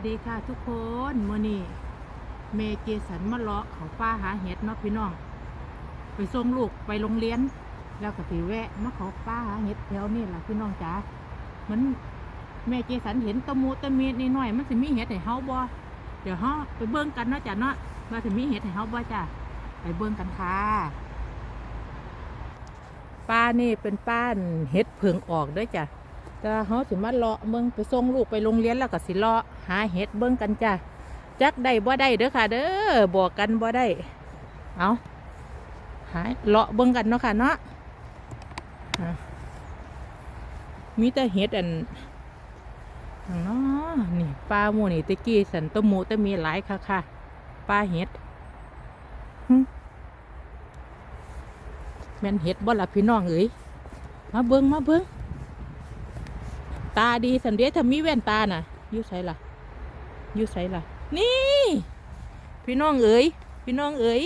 วัสดีค่ะทุกคนมื่อนี้เมเจสันมาเลาะเขาป้าหาเห็ดเนาะพี่น้อง ไปส่งลูกไปโรงเรียน แล้วก็สิแวะมาเขาป้าหาเห็ดแถวนี่แหละพี่น้องจ๋ามันแม่เจสันเห็นตะมูตะมีนิดหน่อย มันสิมีเห็ดให้เฮาบ่เดี๋ยวเฮาไปเบิ่งกันเนาะจ้ะเนาะว่าสิมีเห็ดให้เฮาบ่จ้ะไปเบิ่งกันค่ะป้านี่เป็นป้านเห็ดเพิงออกด้วยจ้ะ จะเขาสิมาเลาะเบิ่งไปส่งลูกไปโรงเรียนแล้วก็สิเลาะหาเห็ดเบิ่งกันจ้ะจักได้บ่ได้เด้อค่ะ เด้อบอกกันบ่ได้เอาหาเลาะเบิ่งกันเนาะค่ะเนาะมีแต่เห็ดอันเนาะนี่ปลาหมูนี่ตะกี้สันตมูตะมีหลายค่ะค่ะปลาเห็ดแม่นเห็ดบ่ล่ะพี่น้องเอ้ยมาเบิ่งมาเบิ่ง ตาดีสันเดียถ้ามีแว่นตาน่ะอยูใส่ละอยูใส่ละนี่ พี่น้องเอ๋ยพี่น้องเอ๋ย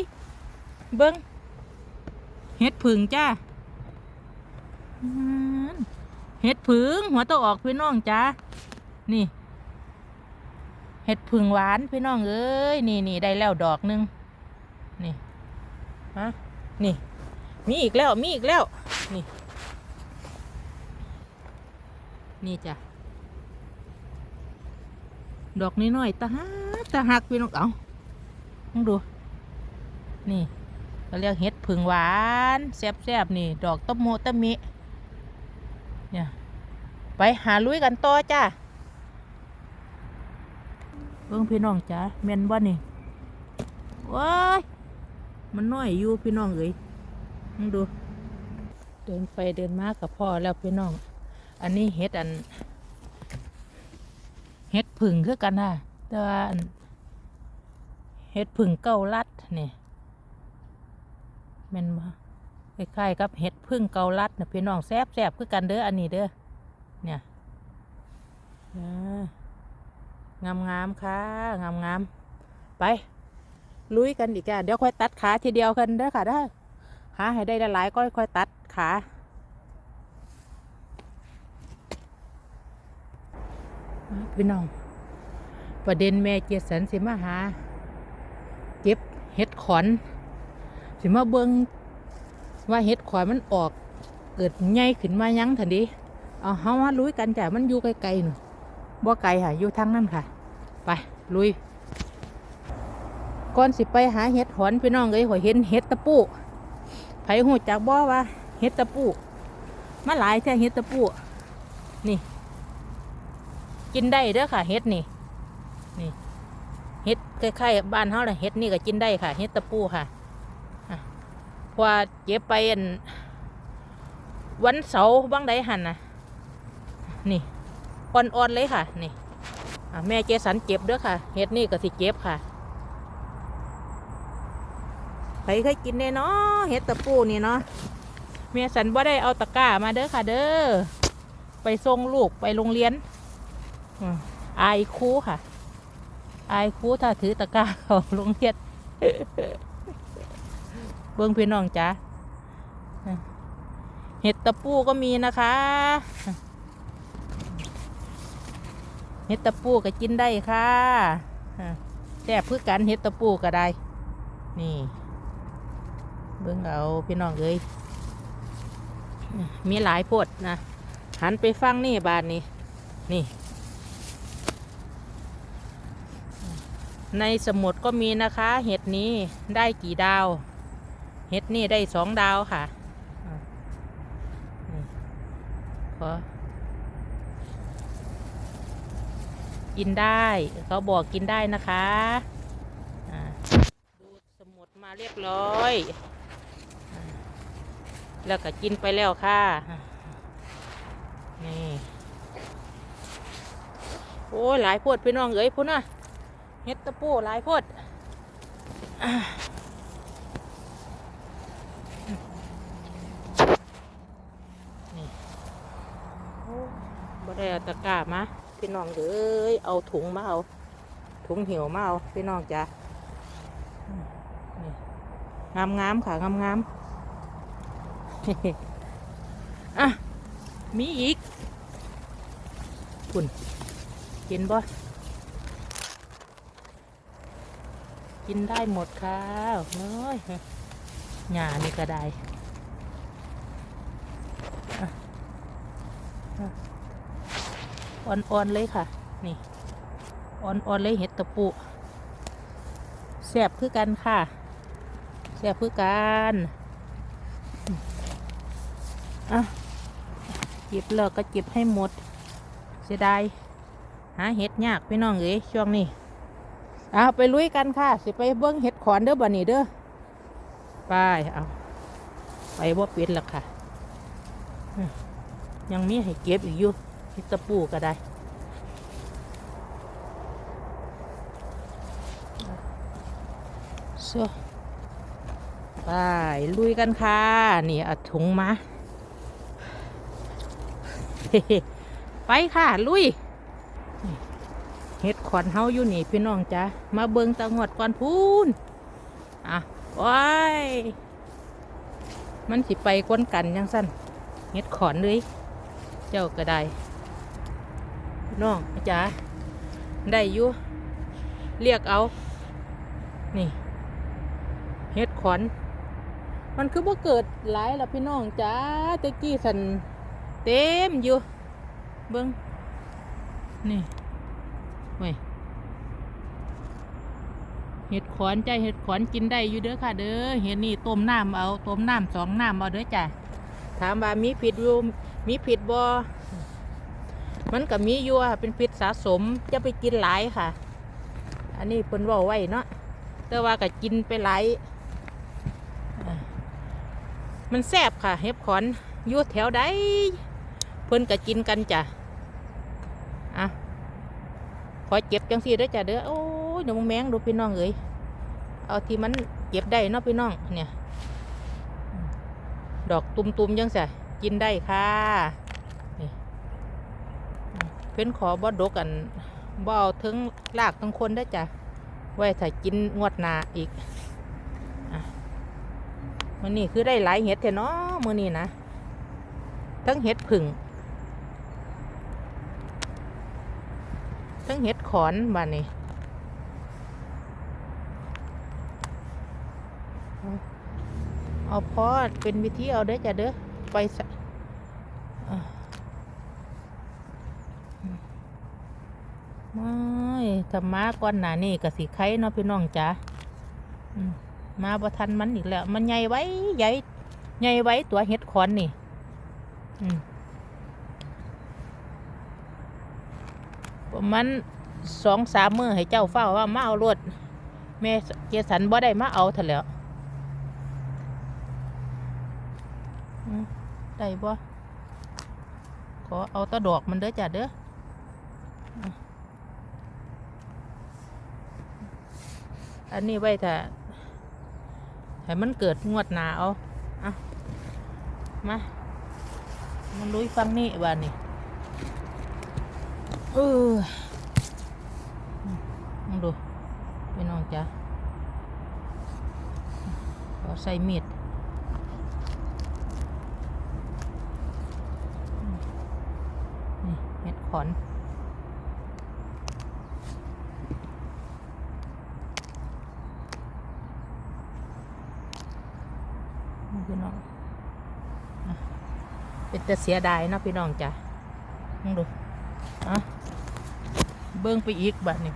เบิ้งเห็ดผึ่งจ้าเห็ดผึ่งหัวโตออกพี่น้องจ้านี่ เห็ดผึ่งหวานพี่น้องเอ้ยนี่นี่ได้แล้วดอกหนึงนี่ฮะนี่ มีอีกแล้วมีอีกแล้วนี่ นี่จ้ะ ดอกน้อยๆตาหักตาหักพี่น้องเอาต้องดู นี่เขาเรียกเห็ดผึ่งหวานแซ่บๆนี่ ดอกตะโมตะมิ เนี่ย ไปหาลุยกันต่อจ้าเพิ่งพี่น้องจ้าเมนบ่นี่ว้ายมันน้อยอยู่พี่น้องเอ้ยต้องดู เดินไปเดินมากับพ่อแล้วพี่น้อง อันนี้เห็ดอันเห็ดผึ่งคือกันนะแต่ว่าเห็ดผึ่งเก้าลัดนี่แม่นคล้ายๆกับเห็ดพึ่งเกาลัดนะพี่น้องแซ่บแซบๆคือกันเด้ออันนี้เด้อเนี่ยงามงามๆค่ะงามงามๆไป ลุยกันอีกอะเดี๋ยวค่อยตัดขาทีเดียวกันเด้อค่ะเด้อหาให้ได้หลายๆก็ค่อยตัดขา พี่น้อง ประเด็นแม่เจสันสิมาหา เก็บเห็ดขอน สิมาเบิงว่าเห็ดขอนมันออก เกิดใหญ่ขึ้นมายั้งทันดีเอาเฮามาลุยกันจ้ะมันอยู่ไกลๆหนูบ่ไกลค่ะอยู่ทางนั้นค่ะ ไปลุยก่อนสิไปหาเห็ดหอนพี่น้องเอ้ยหอยเห็นเห็ดตะปูไผหูจักบ่ว่าเห็ดตะปูมาหลายแท้เห็ดตะปูนี่ กินได้เด้อค่ะเห็ดนี่นี่เห็ดคล้ายๆบ้านเขาแหละเห็ดนี่ก็กินได้ค่ะเห็ดตะปูค่ะพราะว่าเก็บไปวันเสาร์บ้างได้หันนะนี่อ่อนๆเลยค่ะ นี่แม่เจสันเก็บเด้อค่ะเห็ดนี่ก็สิเก็บค่ะใครเคยกินแน่เนาะเห็ดตะปูนี่เนาะแม่สันบ่ได้เอาตะกร้ามาเด้อค่ะเด้อไปส่งลูกไปโรงเรียน อืมอายครูค่ะ อายครูถ้าถือตะกร้าเขาโรงเรียนเบิ้องพี่น้องจ้าเห็ดตะปูก็มีนะคะ เห็ดตะปูก็กินได้ค่ะแซ่บพือกันเห็ดตะปูก็ได้ นี่ เบิ้องเอาพี่น้องเอ้ยมีหลายโพดนะ หันไปฟังนี่บานนี้ นี่ ในสมุดก็มีนะคะ เห็ดนี้ได้กี่ดาว เห็ดนี่ได้สองดาวค่ะขอกินได้เขาบอกกินได้นะคะดูสมุดมาเรียบร้อย แล้วก็กินไปแล้วค่ะ นี่ โอ้ยหลายโพดพี่น้องเอ้ยพุ่นน่ะ เฮ็ดตะปูหลายพดนี่บ่ได้เอาตะกร้ามาพี่น้องเอ้ยเอาถุงมาเอา ถุงเหี่ยวมาเอาพี่น้องจ้ะงามงามค่ะงามงามอะมีอีกคุณเห็นบ่ กินได้หมดค่ะเฮ้ยหญ้านี่ก็ได้อ่อ่อนๆเลยค่ะ นี่อ่อนๆเลยเห็ดตะปูแซ่บคือกันค่ะแซ่บคือกันอะเก็บแล้วก็เก็บให้หมด เสียดายหาเห็ดยากพี่น้องเอ้ยช่วงนี้ เอาไปลุยกันค่ะ สิไปเบิ้งเห็ดขอนเด้อบ่นี่เด้อไปเอาไปบ่เป็นละค่ะ ยังมีให้เก็บอีกอยู่เห็ดตะปูก็ได้ไปลุยกันค่ะ นี่เอาถุงมา ไปค่ะ ลุย เห็ดขอนเฮาอยู่นี่พี่น้องจ้ะมาเบิงตะงวดก่อนพูนอะโอ้ยมันสิไปก้นกันยังสั้นเห็ดขอนเลย เจ้าก็ได้พี่น้องจ้ะได้อยู่เรียกเอา นี่เห็ดขอน มันคือบ่เกิดหลายละพี่น้องจ้าตะกี้สันเต็มอยู่ เบิ้งนี่ เว้ยเห็ดขอนใจเห็ดขอนกินได้อยู่เด้อค่ะ เด้อเห็ดนี่ต้มน้ำเอาต้มน้ำสองน้ำเอาเด้อจ้ะถามว่ามีผิดอยู่มีผิดบ่มันก็มีอยู่อะเป็นพิษสะสมจะไปกินหลายค่ะ อันนี้เพิ่นว่าไว้เนาะแต่ว่าก็กินไปหลายมันแซ่บค่ะ เห็ดขอนอยู่แถวใดเพิ่นก็กินกันจ้ะ อเจ็บจังสี่เด้อจ้ะเด้อโอ้ยเดี๋ยวมึงแมงดูพี่น้องเอ้ยเอาที่มันเก็บได้เนาะพี่น้องเนี่ย ดอกตุ่มๆจังสะกินได้ค่ะนี่เป็นขอบอดกกันบ่เอาถึงลากทั้งคนได้จ้ะไว้ถ้ากินงวดนาอีกอมันนี่คือได้หลายเห็ดแท้เนาะมือนี้นะทั้งเห็ดผึ่ง ทั้งเห็ดขอนบานนี้เอาเอาพอเป็นวิธีเอาเด้อจ้ะเด้อไปสะอะไม่ถ้ามาก่อนหนานี่ก็สิไข่เนาะพี่น้องจ้ะมมาบ่ทันมันอีกแล้ว มันใหญ่ไว้ใหญ่ใหญ่ไว้ตัวเห็ดขอนนี่ อืม ประมาณสองสามมือให้เจ้าเฝ้าว่ามาเอารถแม่เจสันบ่ได้มาเอาเถอะแล้วได้บ่ขอเอาตะดอกมันเด้อจ้ะเด้อออันนี้ไว้ถ้าให้มันเกิดงวดหนาเอาอะมา มันลุยฟังนี่บ้านนี่ เออมองดูพี่น้องจ้ะขอใส่มีดนี่เห็ดขอนพี่น้องเป็นแต่เสียดายนะพี่น้องจ้ะมองดูอะ เบิ้งไปอีกบัดนี่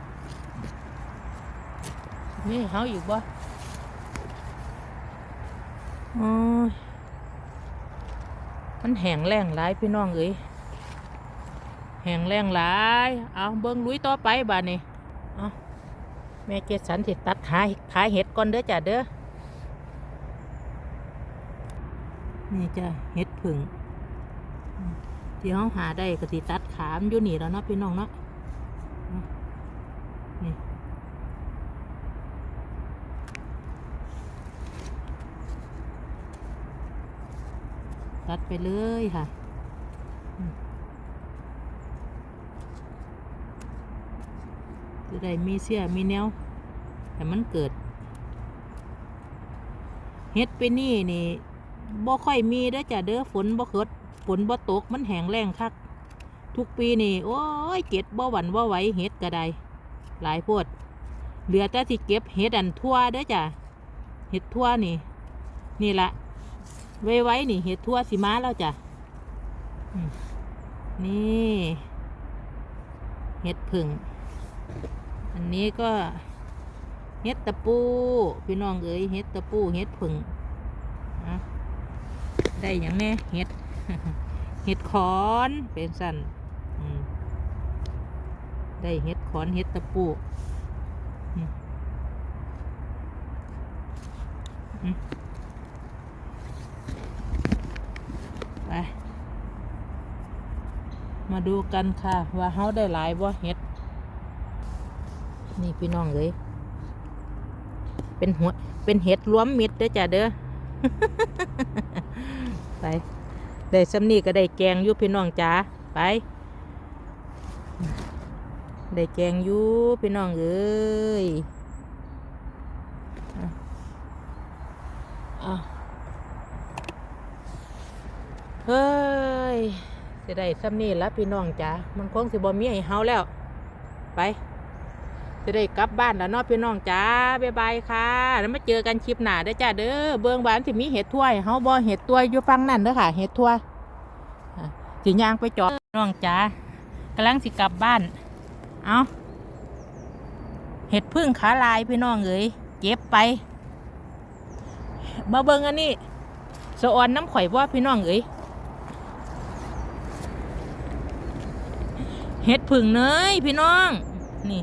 นี่เฮาอีกบ่มันแห้งแล้งหลายพี่น้องเอ้ยแห้งแล้งหลาย เอาเบิ้งลุยต่อไปบัดนี่เอาแม่เจสันสิตัดขาขาเห็ดก่อนเด้อจ้ะเด้อนี่จ้ะเห็ดผึ่งที่เขาหาได้ก็สิตัดขามนอยู่นี่แล้วเนาะพี่น้องเนาะ นี่ตัดไปเลยค่ะจะได้มีเสียมีแนว แต่มันเกิด เฮ็ดไปนี่นี่บ่ค่อยมีเด้อจ้ะเด้อฝนบ่เกิดฝนบ่ตกมันแห้งแล้งคัก ทุกปีนี่ โอ้ยเก็ดบ่หวั่นบ่ไหวเฮ็ดก็ได้ หลายโพดเหลือแต่ที่เก็บเห็ดอันทั่วเด้อจ้ะเห็ดทั่วนี่ นี่ละไว้ไว้นี่ เห็ดทั่วสิมาแล้วจ้ะนี่เห็ดผึ่งอันนี้ก็เห็ดตะปูพี่น้องเอ๋ยเห็ดตะปูเห็ดผึ่งได้อย่างแน่เห็ดเห็ดขอนเป็นสันได้เห็ด ขอนเห็ดตะปูมอืมไป มาดูกันค่ะ ว่าเฮาได้หลายบ่เห็ด นี่พี่น้องเลย เป็นหัว เป็นเห็ดรวมมิดเด้อจ้ะเด้อ ไป ได้สำนีก็ได้แกงอยู่พี่น้องจ๋าไป ได้แกงยูพี่น้องเอ้ยเฮ้ยสิได้สำนีแล้วพี่น้องจ๋ามันคงสิบ่มีให้เฮาแล้ว ไปจะได้กลับบ้านแล้วเนาะพี่น้องจ้าบ๊ายบายค่ะ แล้วมาเจอกันคลิปหน้าเด้จ้าเด้อ เบื้องบ้านที่มีเห็ดถ้วยเฮาบ่เห็ดตัวอยู่ฟังนั่นเด้อค่ะ เห็ดทั่วอะสิย่างไปจอดน้องจ้ากำลังสิกลับบ้าน เอาเห็ดพึ่งขาลายพี่น้องเอ้ยเก็บไปมาเบิงอันนี้สะออนน้ำข่อยว่าพี่น้องเอ้ยเห็ดพึ่งเนยพี่น้อง นี่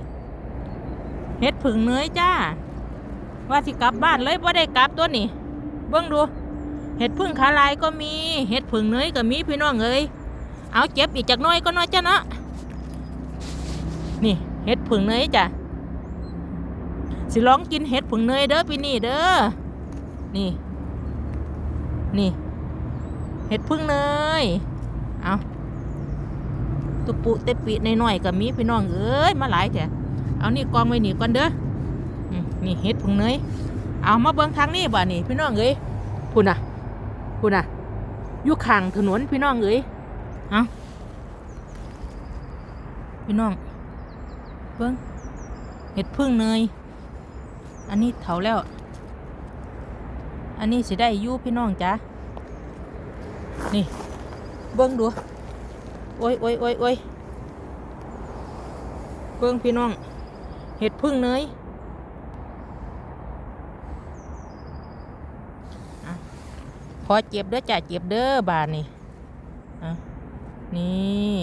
เฮ็ดผึ่งเนยจ้า ว่าสิกลับบ้านเลยว่าได้กลับตัวนี่เบิ่งดู เห็ดพึ่งขาลายก็มี เห็ดผึ่งเนยก็มีพี่น้องเอ้ยเอาเจ็บอีกจากน้อยก็น้อยจ้าเนาะ นี่เห็ดผึ่งเนยจ้ะสิลองกินเห็ดผึ่งเนยเด้อพี่นี่เด้อนี่ นี่ เห็ดพึ่งเนยเอาตุปุเตปิในหน่อยๆก็มีพี่น้องเอ้ยมาหลายแท้เอานี่กองไว้นี่ก่อนเด้อนี่เห็ดผึ่งเนยเอามาเบิ่งทางนี้บ่นี่พี่น้องเอ้ยพุ่นน่ะพุ่นน่ะอยู่ข้างถนนพี่น้องเอ้ยเอาพี่น้อง เบิ่งเห็ดพึ่งเนย อันนี้เถาแล้ว อันนี้สิได้อยู่พี่น้องจ้ะนี่ เบิ่งดูโอ้ยโอ้ยโอ้ยโอ้ยเบิ่งพี่น้อง เห็ดพึ่งเนยพอเจ็บเด้อจ้ะเจ็บเด้อบานนี่อะนี่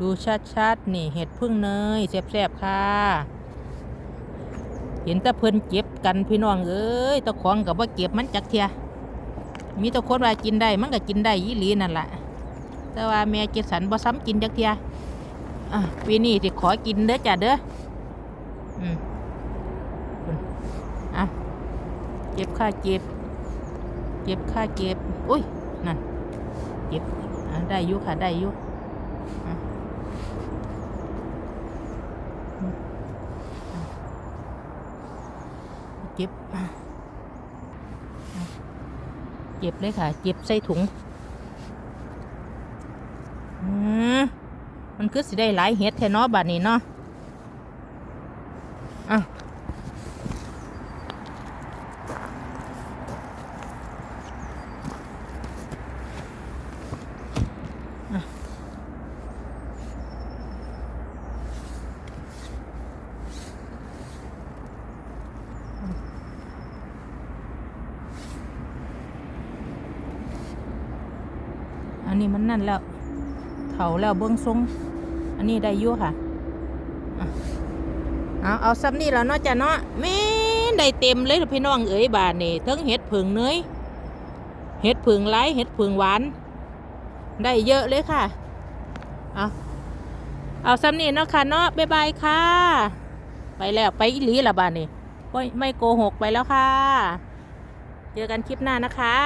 ดูชัดๆ นี่เห็ดพึ่งเนยแซ่บๆ ค่ะ เห็นต่เพิ่นเจ็บกันพี่น้องเอ้ยตะของกับว่าเก็บมันจักเทีย มีตะคนว่ากินได้มันก็กินได้ยี่หลีนั่นแหละแต่ว่าแม่เจสันบ่ซ้ำกินจักเทียปีนี้สิขอกินเด้อจ้ะเด้ออืมอะเจ็บค่าเจ็บเจ็บค่าเจ็บ อุ้ยนั่นเจ็บได้ยุค่ะได้ยุอะอืมอะเจ็บอะอะ เจ็บเลยค่ะเจ็บใส่ถุงอืมมันคือสิได้หลายเฮ็ดแท้เนาะบัดนี้เนาะอะอันนี้มันนั่นแล้ว เถาแล้วเบิ้องทรงอันนี้ได้ยู่ค่ะเอาเอาซ้ำนี่แล้วเนาะจ้ะเนาะแม่นได้เต็มเลยพี่น้องเอ๋ยบาทนี่ทั้งเห็ดผึ่งเนยเห็ดผึ่งไร้เห็ดผึ่งหวาน ได้เยอะเลยค่ะ เอาเอาซ้ำนี่เนาะค่ะเนาะบ๊ายบายค่ะ ไปแล้วไปอีหลีละบาทนี่ไม่ไม่โกหกไปแล้วค่ะ เจอกันคลิปหน้านะคะ